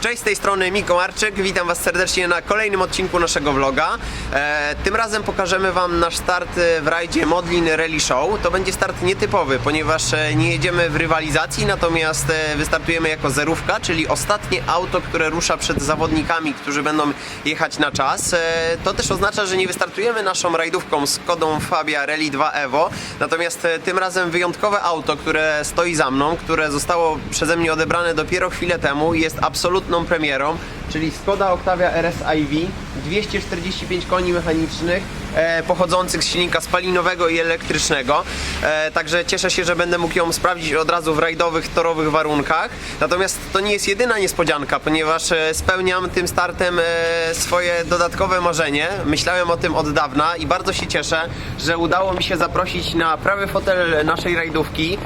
Cześć, z tej strony Miko Marczyk, witam Was serdecznie na kolejnym odcinku naszego vloga. E, tym razem pokażemy Wam nasz start e, w rajdzie Modlin Rally Show. To będzie start nietypowy, ponieważ e, nie jedziemy w rywalizacji, natomiast e, wystartujemy jako zerówka, czyli ostatnie auto, które rusza przed zawodnikami, którzy będą jechać na czas. E, to też oznacza, że nie wystartujemy naszą rajdówką z kodą Fabia Rally 2 Evo, natomiast tym razem wyjątkowe auto, które stoi za mną, które zostało przeze mnie odebrane dopiero chwilę temu jest absolutną premierą, czyli Skoda Octavia RS-iV, 245 koni mechanicznych, e, pochodzących z silnika spalinowego i elektrycznego. E, także cieszę się, że będę mógł ją sprawdzić od razu w rajdowych, torowych warunkach. Natomiast to nie jest jedyna niespodzianka, ponieważ e, spełniam tym startem e, swoje dodatkowe marzenie. Myślałem o tym od dawna i bardzo się cieszę, że udało mi się zaprosić na prawy fotel naszej rajdówki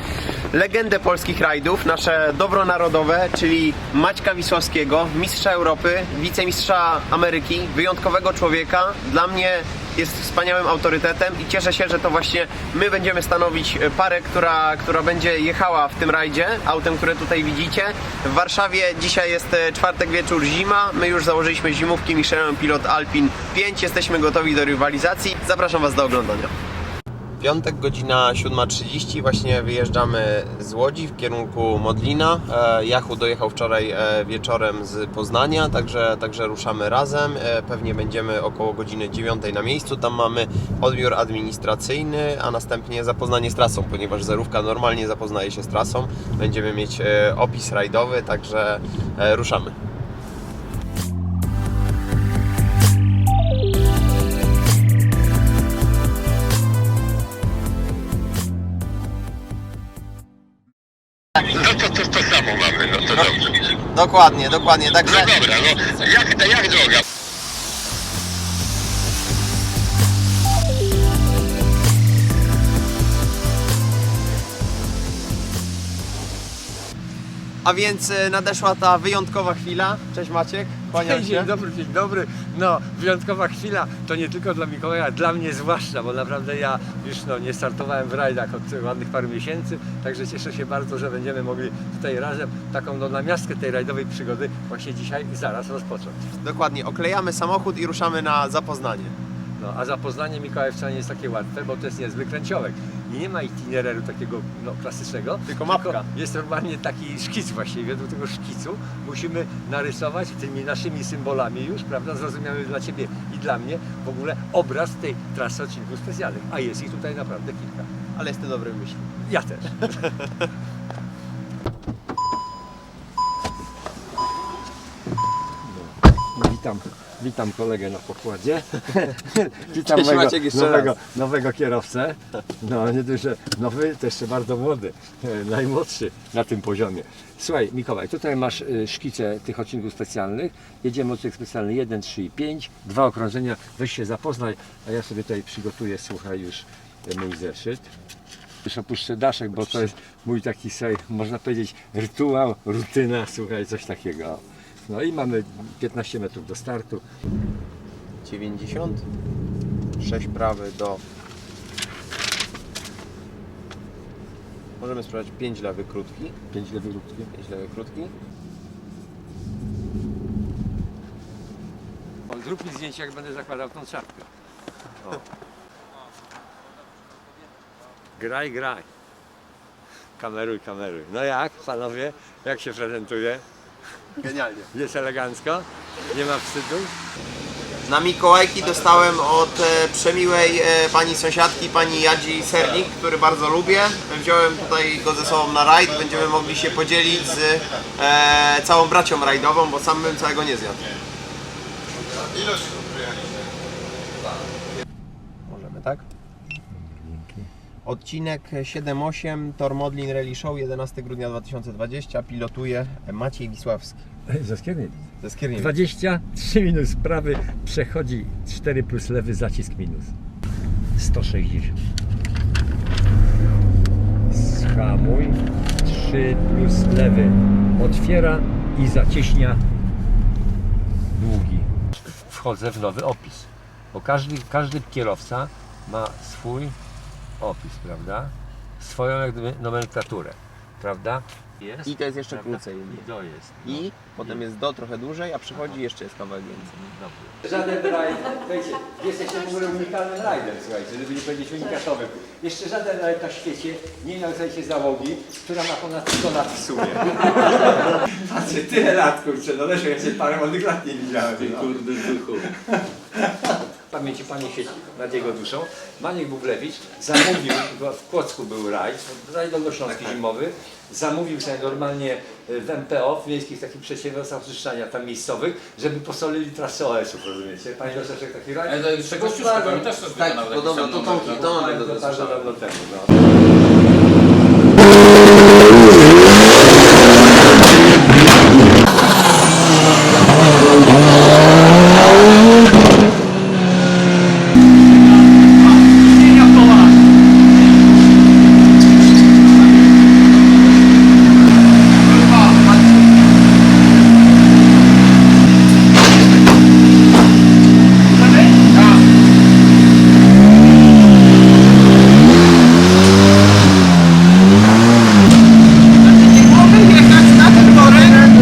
legendę polskich rajdów, nasze dobro narodowe, czyli Maćka Wisławskiego, mistrza Europy, wicemistrza Ameryki, wyjątkowego człowieka. Dla mnie jest wspaniałym autorytetem i cieszę się, że to właśnie my będziemy stanowić parę, która, która będzie jechała w tym rajdzie, autem, które tutaj widzicie. W Warszawie dzisiaj jest e, czwartek wieczór, zima. My już założyliśmy zimówki Michelin Pilot Alpin 5. Jesteśmy gotowi do rywalizacji. Zapraszam Was do oglądania. Piątek, godzina 7.30, właśnie wyjeżdżamy z Łodzi w kierunku Modlina. E, Jachu dojechał wczoraj e, wieczorem z Poznania, także, także ruszamy razem. E, Pewnie będziemy około godziny 9 na miejscu. Tam mamy odbiór administracyjny, a następnie zapoznanie z trasą, ponieważ zerówka normalnie zapoznaje się z trasą. Będziemy mieć opis rajdowy, także ruszamy. Dokładnie, dokładnie. Także No dobra, no jak, jak droga? A więc e, nadeszła ta wyjątkowa chwila. Cześć Maciek, kłaniam się. Dzień dobry, dzień dobry. No, wyjątkowa chwila to nie tylko dla Mikołaja, dla mnie zwłaszcza, bo naprawdę ja już no, nie startowałem w rajdach od ładnych paru miesięcy, także cieszę się bardzo, że będziemy mogli tutaj razem taką no, namiastkę tej rajdowej przygody właśnie dzisiaj i zaraz rozpocząć. Dokładnie, oklejamy samochód i ruszamy na zapoznanie. No, a zapoznanie Mikołaja wcale nie jest takie łatwe, bo to jest niezły kręciołek. I nie ma itinereru takiego no, klasycznego, Tylko mapka. jest normalnie taki szkic właśnie. Według tego szkicu musimy narysować tymi naszymi symbolami już, prawda, zrozumiały dla Ciebie i dla mnie w ogóle obraz tej trasy odcinków specjalnych. A jest ich tutaj naprawdę kilka. Ale jest to dobry myśl. Ja też. Witam, witam kolegę na pokładzie. witam Cześć, mojego Maciek, jeszcze nowego, nowego kierowcę. No nie dość, że nowy, to jeszcze bardzo młody, e, najmłodszy na tym poziomie. Słuchaj Mikołaj, tutaj masz e, szkice tych odcinków specjalnych. Jedziemy odcinek specjalny 1, 3 i 5. Dwa okrążenia, weź się zapoznaj, a ja sobie tutaj przygotuję, słuchaj już e, mój zeszyt. Już opuszczę daszek, bo to jest mój taki sobie, można powiedzieć, rytuał, rutyna, słuchaj, coś takiego. No i mamy 15 metrów do startu. 90, 6 prawy do... Możemy sprawdzić 5 lewy krótki. 5 lewy krótki. 5 lewy krótki. O, zrób mi zdjęcie, jak będę zakładał tą czapkę. O. Graj, graj. Kameruj, kameruj. No jak, panowie? Jak się prezentuje? Genialnie. Jest elegancko? Nie ma wstydu? Na Mikołajki dostałem od e, przemiłej e, pani sąsiadki, pani Jadzi Sernik, który bardzo lubię. Wziąłem tutaj go ze sobą na rajd. Będziemy mogli się podzielić z e, całą bracią rajdową, bo sam bym całego nie zjadł. Możemy, tak? Odcinek 7.8 Tor Modlin Rally Show 11 grudnia 2020 pilotuje Maciej Wisławski Ze Skierniewic. ze Skierniewic. 23 minus prawy, przechodzi 4 plus lewy, zacisk minus. 160. Schamuj, 3 plus lewy, otwiera i zacieśnia długi. Wchodzę w nowy opis, bo każdy, każdy kierowca ma swój opis, prawda? Swoją jak gdyby nomenklaturę, prawda? Jest. I to jest jeszcze prawda? krócej. I do jest. I potem jest do trochę dłużej, a przychodzi jeszcze jest kawałek więcej. Dobrze. Żaden rajd, słuchajcie, jesteście w ogóle unikalnym rajdem, słuchajcie, żeby nie powiedzieć unikatowym. Jeszcze żaden rajd na świecie nie miał, słuchajcie, załogi, która ma ponad 100 lat w sumie. Patrzcie, tyle lat, kurczę, no też ja się parę młodych lat nie widziałem. Ty kurde duchu. Pamięci Panie świeci nad jego duszą. Maniek Bublewicz zamówił, bo w Kłodzku był rajd, rajd dolnośląski zimowy, zamówił sobie normalnie e, w MPO, w miejskich takich przedsiębiorstwach oczyszczania tam miejscowych, żeby posolili trasę OS-ów, rozumiecie? Panie Leszek taki rajd? Ale to z czegoś już chyba też coś. Tak, podobno to tą, Tak, to bardzo słyszałem. dawno temu, no.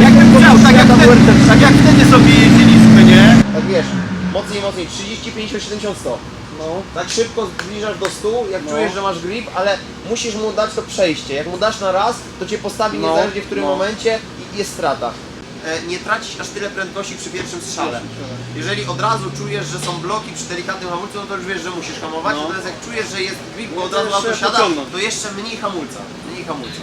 Jakbym chciał, tak jak, wtedy, tak jak wtedy sobie jeździliśmy, nie? Tak wiesz, mocniej, mocniej, 30, 50, 70, 100. No. Tak szybko zbliżasz do 100, jak czujesz, że masz grip, ale musisz mu dać to przejście. Jak mu dasz na raz, to cię postawi No, niezależnie w którym no. momencie i jest strata. E, nie tracisz aż tyle prędkości przy pierwszym strzale. Jeżeli od razu czujesz, że są bloki przy delikatnym hamulcu, no to już wiesz, że musisz hamować, No. natomiast jak czujesz, że jest grip, bo No od razu auto jeszcze siada, pociągnąć. to jeszcze mniej hamulca. Mniej hamulca.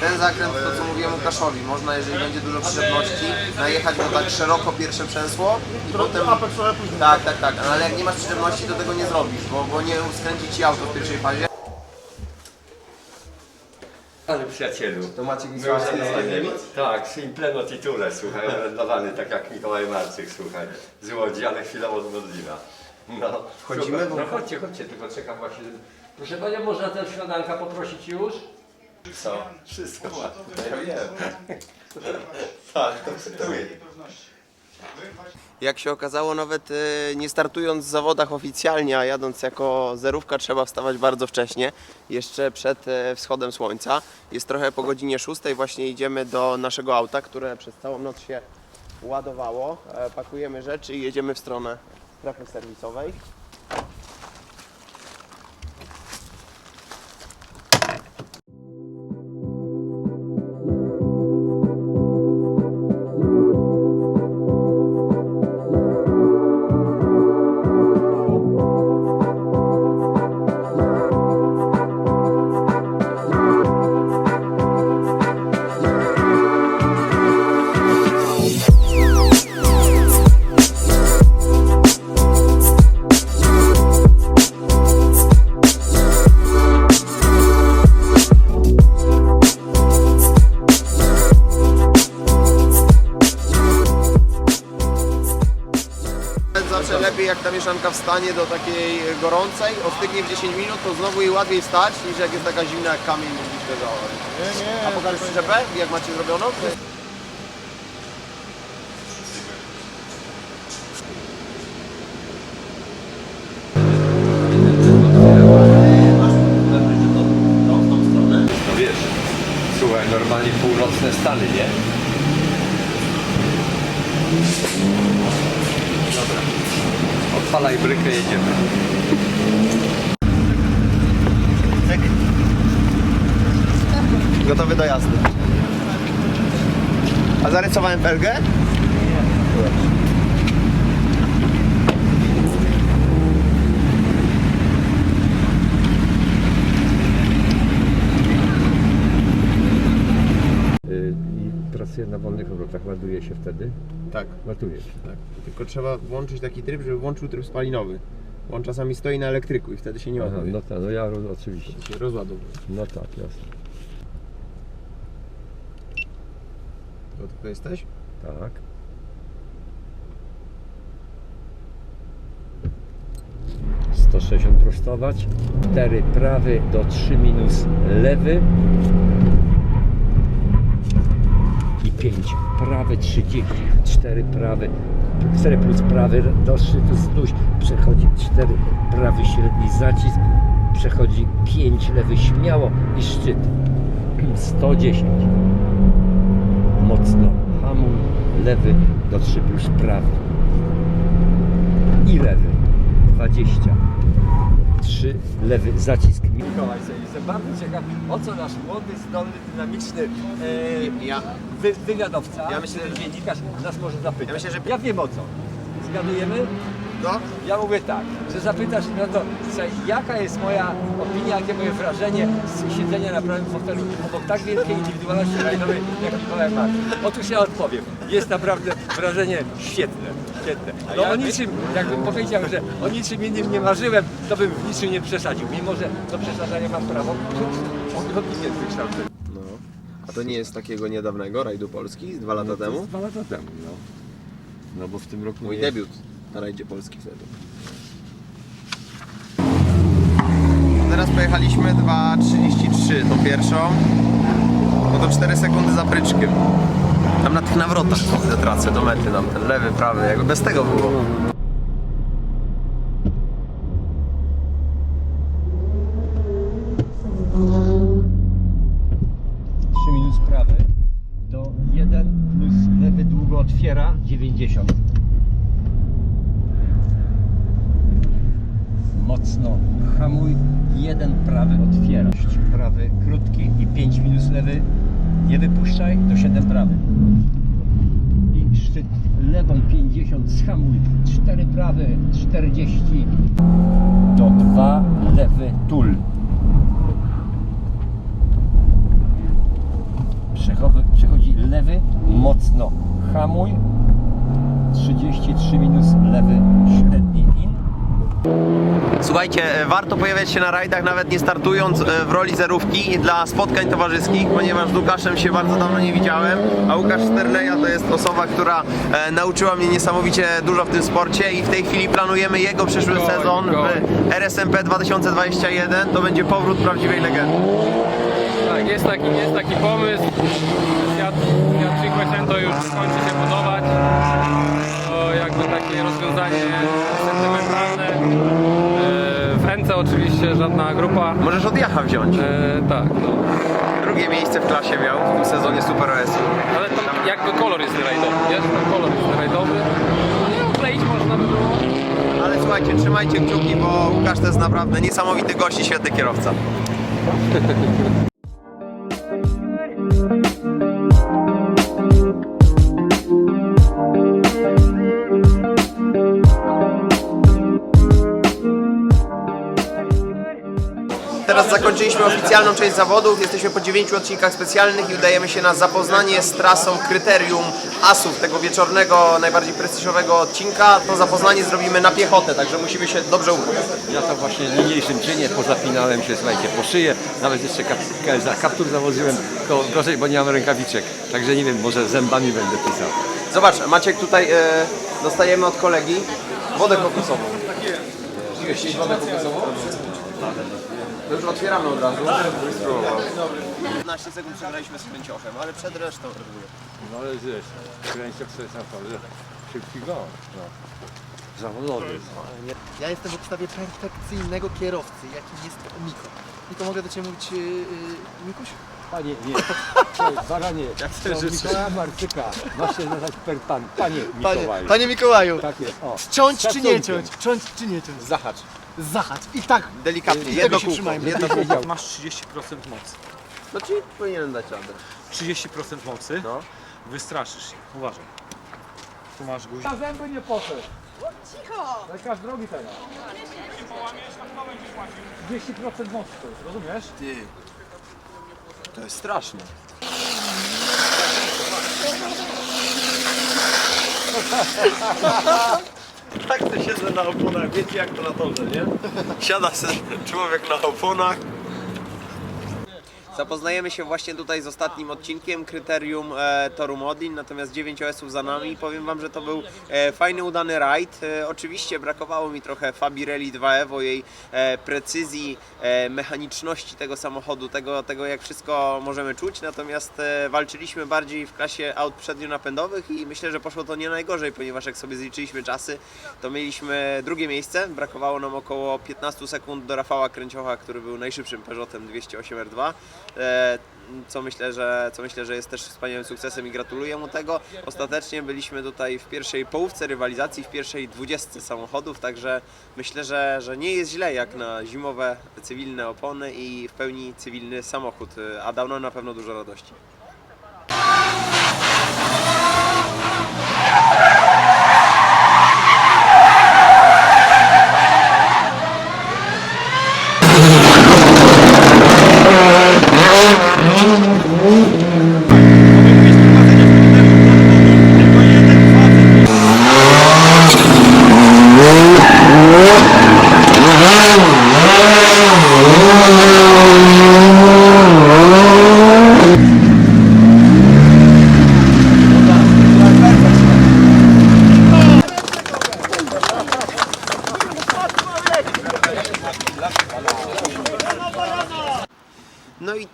Ten zakręt, to co mówiłem Łukaszowi, można, jeżeli będzie dużo przyczepności, najechać go tak szeroko pierwsze przęsło i potem... Trochę później. Tak, tak, tak, ale jak nie masz przyczepności, to tego nie zrobisz, bo, bo nie skręci ci auto w pierwszej fazie. Ale przyjacielu. To Maciek My Mikołajski używamy- Tak, z impleno titule, słuchaj, orędowany tak jak Mikołaj Marczyk, słuchaj, z Łodzi, ale chwilowo z Modlina. No, Wchodzimy, super. bo- No chodźcie, chodźcie, tylko czekam właśnie. Proszę Pania, można też śniadanka poprosić już? Co? Wszystko ma. Ja wiem. Tak, to cytuję. Jak się okazało, nawet e, nie startując w zawodach oficjalnie, a jadąc jako zerówka, trzeba wstawać bardzo wcześnie, jeszcze przed e, wschodem słońca. Jest trochę po godzinie 6, właśnie idziemy do naszego auta, które przez całą noc się ładowało. E, Pakujemy rzeczy i jedziemy w stronę strefy serwisowej. Wstanie do takiej gorącej, ostygnie w 10 minut, to znowu jej łatwiej wstać niż jak jest taka zimna jak kamień gdzieś leżała. Nie, nie. A pokażesz przyczepę, jak macie zrobioną? No wiesz, słuchaj, normalnie północne Stany, nie? Dobra. Jedziemy. Gotowy do jazdy. A zarysowałem felgę? I pracuję na wolnych obrotach, ładuje się wtedy? Tak, Ładuje się. tak. Tylko trzeba włączyć taki tryb, żeby włączył tryb spalinowy. On czasami stoi na elektryku i wtedy się nie Aha, ładuje. no tak, no ja roz- oczywiście. się rozładowuje. No tak, jasne. Gotowy jesteś? Tak. Sto sześćdziesiąt prostować, 4 prawy do 3 minus lewy i 5 prawy 30, 4 prawy, 4 plus prawy do szczytu zluź, przechodzi 4 prawy średni zacisk, przechodzi 5 lewy śmiało i szczyt. 110. mocno hamuj, lewy do 3 plus prawy. I lewy. 20 3 lewy zacisk bardzo ciekaw o co nasz młody, zdolny, dynamiczny e, Ja, wy, wywiadowca, Ja myślę, że- dziennikarz nas może zapytać. Ja myślę, że- ja wiem o co. Zgadujemy? No, Ja mówię tak, że zapytasz no to, słuchaj, jaka jest moja opinia, jakie moje wrażenie z siedzenia na prawym fotelu obok tak wielkiej indywidualności rajdowej jak Mikołaj Mark. Otóż ja odpowiem. Jest naprawdę wrażenie świetne. Świetne. No o niczym, jakbym powiedział, że o niczym innym nie marzyłem, to bym w niczym nie przesadził. Mimo, że do przesadzania mam prawo, odchodnie wykształcenie. no. A to nie jest takiego niedawnego rajdu Polski, z dwa lata temu? Dwa lata temu, no. No bo w tym roku Mój debiut na rajdzie Polski wtedy. Teraz pojechaliśmy 2.33 tą pierwszą. No to 4 sekundy za pryczkiem. Tam na tych nawrotach tracę do mety nam ten lewy, prawy, jakby bez tego było. Trzy minus prawy do 1 plus lewy długo otwiera 90. Mocno hamuj, jeden prawy otwiera. Prawy krótki i 5 minus lewy nie wypuszczaj do 7 prawy. I szczyt lewą 50 schamuj, 4 prawy 40 do 2 lewy tul. Przechowy, przechodzi lewy, mocno hamuj, 33 minus lewy średni. Słuchajcie, e, warto pojawiać się na rajdach, nawet nie startując e, w roli zerówki dla spotkań towarzyskich, ponieważ z Łukaszem się bardzo dawno nie widziałem, a Łukasz Sterleja to jest osoba, która e, nauczyła mnie niesamowicie dużo w tym sporcie i w tej chwili planujemy jego przyszły sezon w RSMP 2021. To będzie powrót prawdziwej legendy. Tak, jest taki, jest taki pomysł. Świat, świat Cinquecento już kończy się podobać. To jakby takie rozwiązanie W ręce oczywiście żadna grupa. Możesz od Jacha wziąć. E, tak, no. Drugie miejsce w klasie miał w tym sezonie Super OS-u. Ale tam jakby kolor jest rajdowy, wiesz? Tam kolor jest rajdowy. No, kleić można by było. Ale słuchajcie, trzymajcie kciuki, bo Łukasz to jest naprawdę niesamowity gość i świetny kierowca. Teraz zakończyliśmy oficjalną część zawodów. Jesteśmy po 9 odcinkach specjalnych i udajemy się na zapoznanie z trasą kryterium asów tego wieczornego, najbardziej prestiżowego odcinka. To zapoznanie zrobimy na piechotę, także musimy się dobrze ubrać. Ja to właśnie w niniejszym czynie pozapinałem się, słuchajcie, po szyję, nawet jeszcze kap, za kaptur założyłem, tylko gorzej, bo nie mam rękawiczek, także nie wiem, może zębami będę pisał. Zobacz, Maciek, tutaj e, dostajemy od kolegi wodę kokosową. Piłeś wodę kokosową? To już otwieramy od razu. żebyś spróbował. 15 sekund przegraliśmy z kręciochem, ale przed resztą reguły. No ale wiesz, kręciok sobie sam że szybki go, no. Zawodowcy. Ja jestem w podstawie perfekcyjnego kierowcy, jakim jest Miko. Miko, mogę do Ciebie mówić yy, yy, Mikuś? Panie, nie, baranie, to Mikołaja Marcyka, masz się nazwać per pan, panie Panie, Mikołaju. panie Mikołaju, Tak jest, o. ciąć czy nie Szacunkiem. ciąć? Ciąć czy nie ciąć? Zahacz. Zahacz. I tak, Delikatnie, Tego jedno się kółko. trzymajmy. Jedno. Masz 30% mocy. No czyli powinienem dać radę. 30% mocy. No. Wystraszysz się. Uważaj. Tu masz guzik. Na zęby nie poszedł. Cicho! Lekarz drogi teraz. 30% mocy, rozumiesz? Ty. To jest straszne. tak to siedzę na oponach, wiecie jak to na torze, nie? Siada się człowiek na oponach. Zapoznajemy się właśnie tutaj z ostatnim odcinkiem kryterium e, Toru Modlin, natomiast 9 OS-ów za nami. Powiem Wam, że to był e, fajny, udany rajd. E, oczywiście brakowało mi trochę Fabi Rally 2 Evo, jej e, precyzji, e, mechaniczności tego samochodu, tego, tego jak wszystko możemy czuć, natomiast e, walczyliśmy bardziej w klasie aut przednionapędowych i myślę, że poszło to nie najgorzej, ponieważ jak sobie zliczyliśmy czasy, to mieliśmy drugie miejsce, brakowało nam około 15 sekund do Rafała Kręciocha, który był najszybszym Peugeotem 208 R2. E, co myślę, że, co myślę, że jest też wspaniałym sukcesem i gratuluję mu tego. Ostatecznie byliśmy tutaj w pierwszej połówce rywalizacji, w pierwszej dwudziestce samochodów, także myślę, że, że nie jest źle jak na zimowe cywilne opony i w pełni cywilny samochód, a dał nam na pewno dużo radości. No i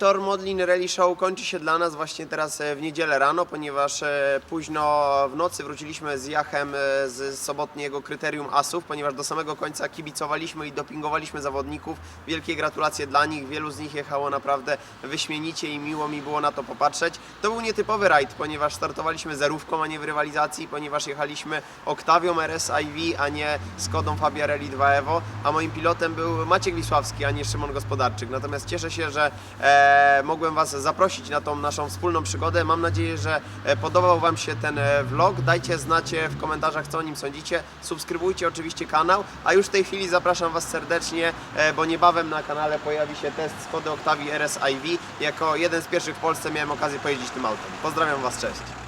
Rally Show kończy się dla nas właśnie teraz e, w niedzielę rano, ponieważ e, późno w nocy wróciliśmy z Jachem e, z sobotniego kryterium asów, ponieważ do samego końca kibicowaliśmy i dopingowaliśmy zawodników. Wielkie gratulacje dla nich, wielu z nich jechało naprawdę wyśmienicie i miło mi było na to popatrzeć. To był nietypowy rajd, ponieważ startowaliśmy zerówką, a nie w rywalizacji, ponieważ jechaliśmy Octavią RS IV, a nie Skodą Fabia Rally 2 Evo, a moim pilotem był Maciek Wisławski, a nie Szymon Gospodarczyk. Natomiast cieszę się, że e, mogłem Was zaprosić na tą naszą wspólną przygodę. Mam nadzieję, że e, podobał Wam się ten e, vlog. Dajcie znać e, w komentarzach, co o nim sądzicie. Subskrybujcie oczywiście kanał, a już w tej chwili zapraszam Was serdecznie, e, bo niebawem na kanale pojawi się test Skody Octavii RS IV. Jako jeden z pierwszych w Polsce miałem okazję pojeździć tym autem. Pozdrawiam Was, cześć!